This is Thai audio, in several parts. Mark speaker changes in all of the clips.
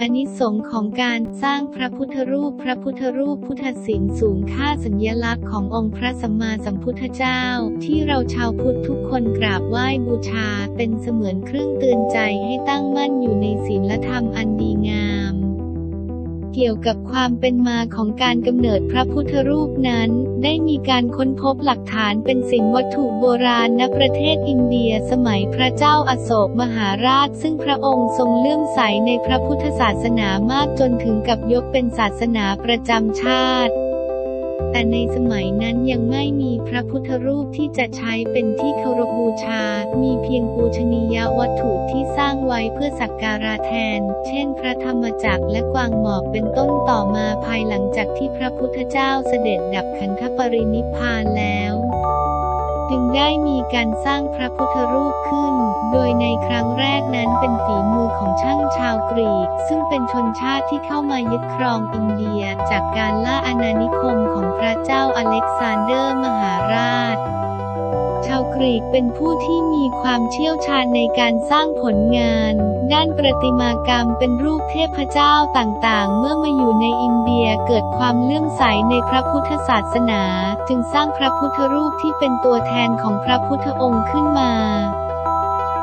Speaker 1: อานิสงส์ของการสร้างพระพุทธรูป พระพุทธรูปพุทธศิลป์สูงค่าสัญลักษณ์ขององค์พระสัมมาสัมพุทธเจ้า ที่เราชาวพุทธทุกคนกราบไหว้บูชา เป็นเสมือนเครื่องเตือนใจให้ตั้งมั่นอยู่ในศีลธรรมอันดีงาม เกี่ยวกับความเป็นมาของการกำเนิดพระพุทธรูปนั้น ได้มีการค้นพบหลักฐานเป็นสิ่งวัตถุโบราณณประเทศอินเดียสมัยพระเจ้าอาโศกมหาราช ซึ่งพระองค์ทรงเลื่อมใสในพระพุทธศาสนามากจนถึงกับยกเป็นศาสนาประจำชาติ แต่ในสมัยนั้นยังไม่มีพระพุทธรูปที่จะใช้เป็นที่เคารพบูชา มีเพียงปูชนียวัตถุที่สร้างไว้เพื่อสักการะแทน เช่น พระธรรมจักรและกวางหมอบเป็นต้นต่อมาภายหลังจากที่พระพุทธเจ้าเสด็จดับขันธปรินิพพานแล้ว จึงได้มีการสร้างพระพุทธรูปขึ้น โดยในครั้งแรกนั้นเป็นฝีมือของช่างชาวกรีก ซึ่งเป็นชนชาติที่เข้ามายึดครองอินเดีย จากการล่าอาณานิคมของพระเจ้าอเล็กซานเดอร์มหาราช ชาวกรีกเป็นผู้ที่มีความเชี่ยวชาญในการสร้างผลงาน ด้านประติมากรรมเป็นรูปเทพเจ้าต่างๆ เมื่อมาอยู่ในอินเดียเกิดความเลื่อมใสในพระพุทธศาสนา จึงสร้างพระพุทธรูปที่เป็นตัวแทนของพระพุทธองค์ขึ้นมา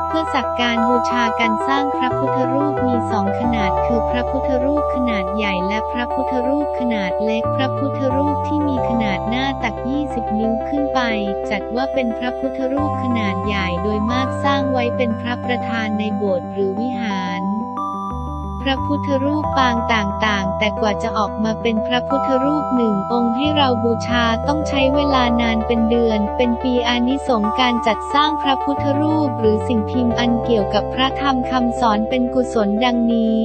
Speaker 1: เพื่อสักการบูชาการสร้างพระพุทธรูปมีสองขนาดคือพระพุทธรูปขนาดใหญ่และพระพุทธรูปขนาดเล็ก พระพุทธรูปที่มีขนาดหน้าตัก 20 นิ้วขึ้นไป จัดว่าเป็นพระพุทธรูปขนาดใหญ่โดยมากสร้างไว้เป็นพระประธานในโบสถ์หรือวิหาร ระพุทธรูปปางต่างๆ แต่กว่าจะออกมาเป็นพระพุทธรูปหนึ่งองค์ให้เราบูชาต้องใช้เวลานานเป็นเดือน เป็นปีอานิสงการจัดสร้างพระพุทธรูป หรือสิ่งพิมพ์อันเกี่ยวกับพระธรรมคำสอนเป็นกุศลดังนี้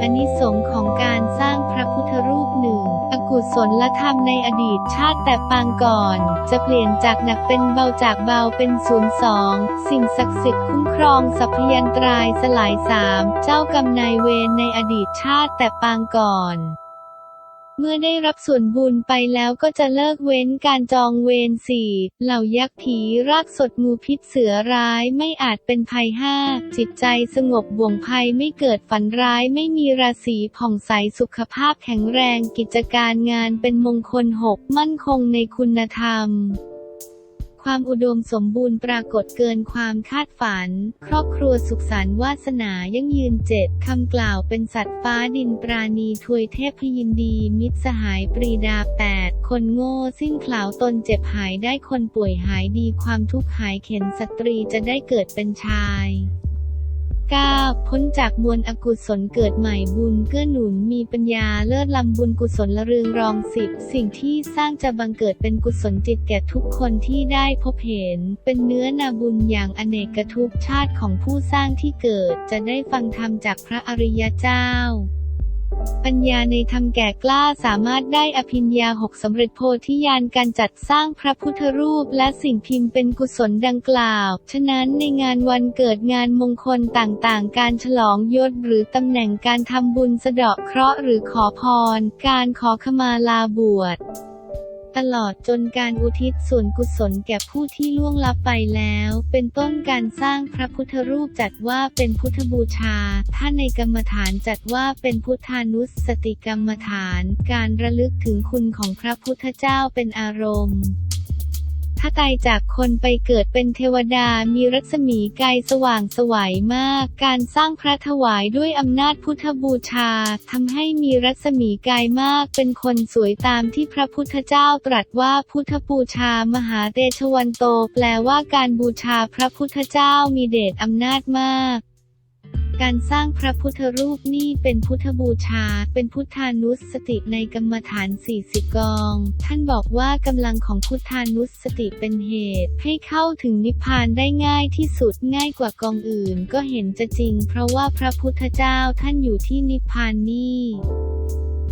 Speaker 1: อานิสงส์ของการสร้างพระพุทธรูปหนึ่ง อกุศลธรรมในอดีตชาติแต่ปางก่อน จะเปลี่ยนจากหนักเป็นเบาจากเบาเป็นศูนย์สอง สิ่งศักดิ์สิทธิ์คุ้มครองสัพยันตรายสลายสาม เจ้ากรรมนายเวรในอดีตชาติแต่ปางก่อน เมื่อได้รับส่วนบุญไปแล้วก็จะเลิกเว้นการจองเวรสี่เหล่ายักษ์ผีรากสดงูพิษเสือร้ายไม่อาจเป็นภัยห้าจิตใจสงบบ่วงภัยไม่เกิดฝันร้ายไม่มีราศีผ่องใสสุขภาพแข็งแรงกิจการงานเป็นมงคลหกมั่นคงในคุณธรรม ความอุดมสมบูรณ์ปรากฏเกินความคาดฝัน ครอบครัวสุขสันต์วาสนายั่งยืนเจ็ดคำกล่าวเป็นสัตว์ฟ้าดินปราณีทวยเทพพยินดี มิตรสหายปรีดาแปดคนโง่สิ้นขลาวตนเจ็บหายได้คนป่วยหายดีความทุกข์หายเข็นสตรีจะได้เกิดเป็นชาย 9. พ้นจากมวลอกุศลเกิดใหม่บุญเกื้อหนุนมีปัญญาเลิศลำบุญกุศลละเรืองรองสิบสิ่งที่สร้างจะบังเกิดเป็นกุศลจิตแก่ทุกคนที่ได้พบเห็น เป็นเนื้อนาบุญอย่างอเนกทุกชาติของผู้สร้างที่เกิดจะได้ฟังธรรมจากพระอริยเจ้า ปัญญาในธรรมแก่กล้าสามารถได้อภิญญาหกสำเร็จโพธิญาณการจัดสร้างพระพุทธรูปและสิ่งพิมพ์เป็นกุศลดังกล่าว ฉะนั้นในงานวันเกิดงานมงคลต่างๆ การฉลองยศหรือตำแหน่งการทำบุญสะเดาะเคราะห์หรือขอพร การขอขมาลาบวช ตลอดจนการอุทิศส่วนกุศลแก่ผู้ที่ล่วงลับไปแล้ว เป็นต้นการสร้างพระพุทธรูปจัดว่าเป็นพุทธบูชา ถ้าในกรรมฐานจัดว่าเป็นพุทธานุสติกรรมฐาน การระลึกถึงคุณของพระพุทธเจ้าเป็นอารมณ์ ถ้าตายจากคนไปเกิดเป็นเทวดามีรัศมีไกลสว่างสวัยมาก การสร้างพระถวายด้วยอำนาจพุทธบูชาทำให้มีรัศมีไกลมาก เป็นคนสวยตามที่พระพุทธเจ้าตรัสว่าพุทธบูชามหาเตชวันโต แปลว่าการบูชาพระพุทธเจ้ามีเดชอำนาจมาก การสร้างพระพุทธรูปนี่เป็นพุทธบูชา เป็นพุทธานุสติในกรรมฐาน 40 กอง ท่านบอกว่ากำลังของพุทธานุสติเป็นเหตุ ให้เข้าถึงนิพพานได้ง่ายที่สุดง่ายกว่ากองอื่นก็เห็นจะจริง เพราะว่าพระพุทธเจ้าท่านอยู่ที่นิพพานนี่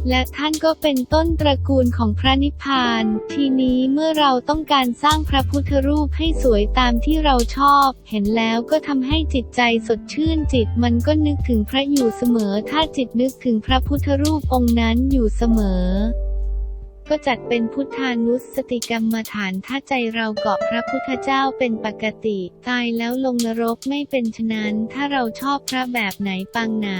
Speaker 1: และท่านก็เป็นต้นตระกูลของพระนิพพาน ทีนี้เมื่อเราต้องการสร้างพระพุทธรูปให้สวยตามที่เราชอบ เห็นแล้วก็ทำให้จิตใจสดชื่นจิตมันก็นึกถึงพระอยู่เสมอ ถ้าจิตนึกถึงพระพุทธรูปองค์นั้นอยู่เสมอ ก็จัดเป็นพุทธานุสติกรรมฐานถ้าใจเราเกาะพระพุทธเจ้าเป็นปกติ ตายแล้วลงนรกไม่เป็นฉะนั้น ถ้าเราชอบพระแบบไหนปังไหน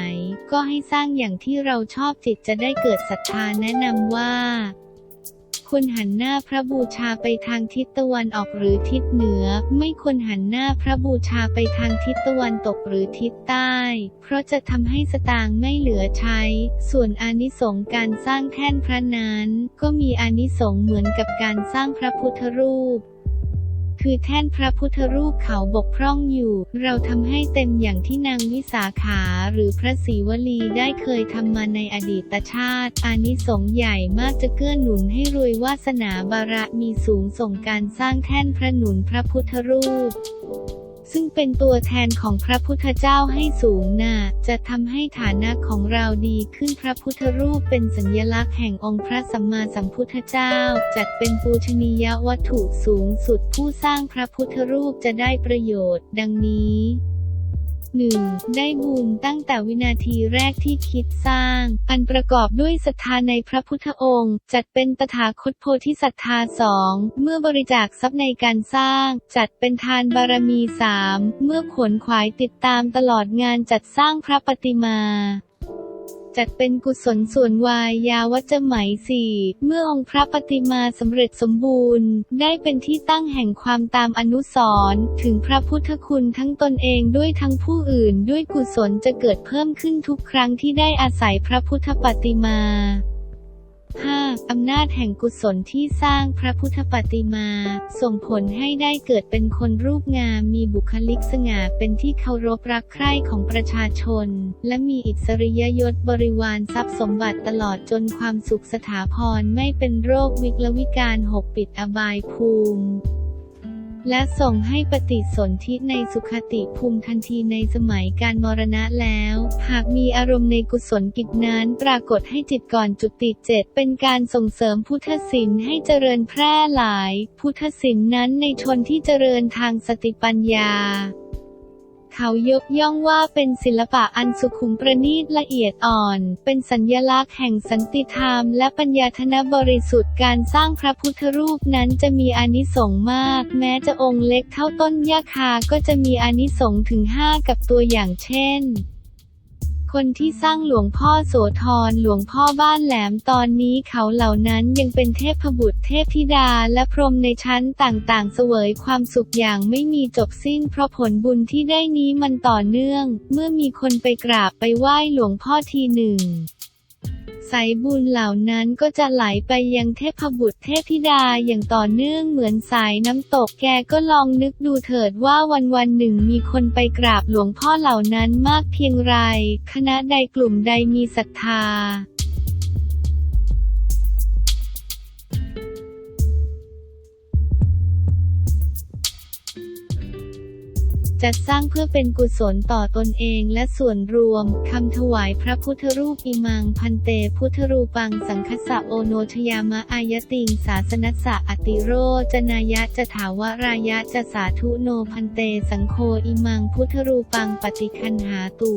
Speaker 1: ก็ให้สร้างอย่างที่เราชอบจิตจะได้เกิดศรัทธาแนะนำว่า ควรหันหน้าพระบูชาไปทางทิศตะวันออกหรือทิศเหนือ ไม่ควรหันหน้าพระบูชาไปทางทิศตะวันตกหรือทิศใต้ เพราะจะทำให้สตางค์ไม่เหลือใช้ ส่วนอานิสงส์การสร้างแท่นพระนั้น ก็มีอานิสงส์เหมือนกับการสร้างพระพุทธรูป คือแท่นพระพุทธรูปเขาบกพร่องอยู่ เราทำให้เต็มอย่างที่นางวิสาขาหรือพระศรีวลีได้เคยทำมาในอดีตชาติ อานิสงส์ใหญ่มากจะเกื้อหนุนให้รวยวาสนาบารมีสูงส่งการสร้างแท่นพระหนุนพระพุทธรูป ซึ่งเป็นตัวแทนของพระพุทธเจ้าให้สูงน่ะจะทำให้ฐานะของเราดีขึ้นพระพุทธรูปเป็นสัญลักษณ์แห่งองค์พระสัมมาสัมพุทธเจ้า จัดเป็นปูชนียวัตถุสูงสุดผู้สร้างพระพุทธรูปจะได้ประโยชน์ ดังนี้ 1. ได้บุญตั้งแต่วินาทีแรกที่คิดสร้าง อันประกอบด้วยศรัทธาในพระพุทธองค์ จัดเป็นตถาคตโพธิศรัทธาสองเมื่อบริจาคทรัพย์ในการสร้าง จัดเป็นทานบารมีสามเมื่อขวนขวายติดตามตลอดงานจัดสร้างพระปฏิมา จัดเป็นกุศลส่วนวายยาวัจจะไหมสี่เมื่อองค์พระปฏิมาสำเร็จสมบูรณ์ ได้เป็นที่ตั้งแห่งความตามอนุสรถึงพระพุทธคุณทั้งตนเองด้วยทั้งผู้อื่น ด้วยกุศลจะเกิดเพิ่มขึ้นทุกครั้งที่ได้อาศัยพระพุทธปฏิมา 5. อำนาจแห่งกุศลที่สร้างพระพุทธปฏิมา ส่งผลให้ได้เกิดเป็นคนรูปงาม มีบุคลิกสง่าเป็นที่เคารพรักใคร่ของประชาชน และมีอิสริยยศบริวารทรัพย์สมบัติตลอดจนความสุขสถาพรไม่เป็นโรควิกลวิการหกปิดอบายภูมิ และส่งให้ปฏิสนธิในสุขติภูมิทันทีในสมัยการมรณะแล้ว หากมีอารมณ์ในกุศลกิจนั้นปรากฏให้จิตก่อนจุติเจ็ดเป็นการส่งเสริมพุทธศิลให้เจริญแพร่หลาย พุทธศิลนั้นในชนที่เจริญทางสติปัญญา เขายกย่องว่าเป็นศิลปะอันสุขุมประณีตละเอียดอ่อน เป็นสัญญลักษณ์แห่งสันติธรรมและปัญญาธนบริสุทธิ์การสร้างพระพุทธรูปนั้นจะมีอานิสงส์มาก แม้จะองค์เล็กเท่าต้นยาคาก็จะมีอานิสงส์ถึง 5 กับตัวอย่างเช่น คนที่สร้างหลวงพ่อโสธรหลวงพ่อบ้านแหลมตอนนี้เขาเหล่านั้นยังเป็นเทพบุตรเทพธิดาและพรหมในชั้นต่างๆ เสวยความสุขอย่างไม่มีจบสิ้น เพราะผลบุญที่ได้นี้มันต่อเนื่อง เมื่อมีคนไปกราบไปไหว้หลวงพ่อทีหนึ่ง สายบุญเหล่านั้นก็จะไหลไปยังเทพบุตรเทพธิดาอย่างต่อเนื่องเหมือนสายน้ำตกแกก็ลองนึกดูเถิดว่าวันวันหนึ่งมีคนไปกราบหลวงพ่อเหล่านั้นมากเพียงไร คณะใดกลุ่มใดมีศรัทธา จัดสร้างเพื่อเป็นกุศลต่อตนเองและส่วนรวม คำถวายพระพุทธรูปอิมังพันเต พุทธรูปังสังคสะโอโนทยามะอายติงสาสนัสสะอติโรจนายะจะถาวรายะจะสาธุโนพันเต สังโคอิมังพุทธรูปังปฏิคันหาตุ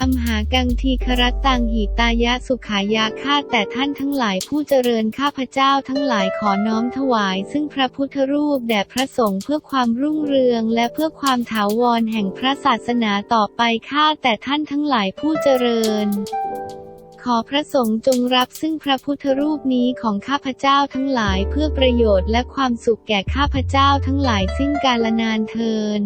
Speaker 1: อัมหากังทีครัตตังหิตายะสุขายาข้าแต่ท่านทั้งหลายผู้เจริญข้าพเจ้าทั้งหลายขอน้อมถวาย ซึ่งพระพุทธรูปแด่พระสงฆ์เพื่อความรุ่งเรืองและเพื่อความถาวรแห่งพระศาสนาต่อไปข้าแต่ท่านทั้งหลายผู้เจริญขอพระสงฆ์จงรับซึ่งพระพุทธรูปนี้ของข้าพเจ้าทั้งหลายเพื่อประโยชน์และความสุขแก่ข้าพเจ้าทั้งหลายสิ้นกาลนานเทิน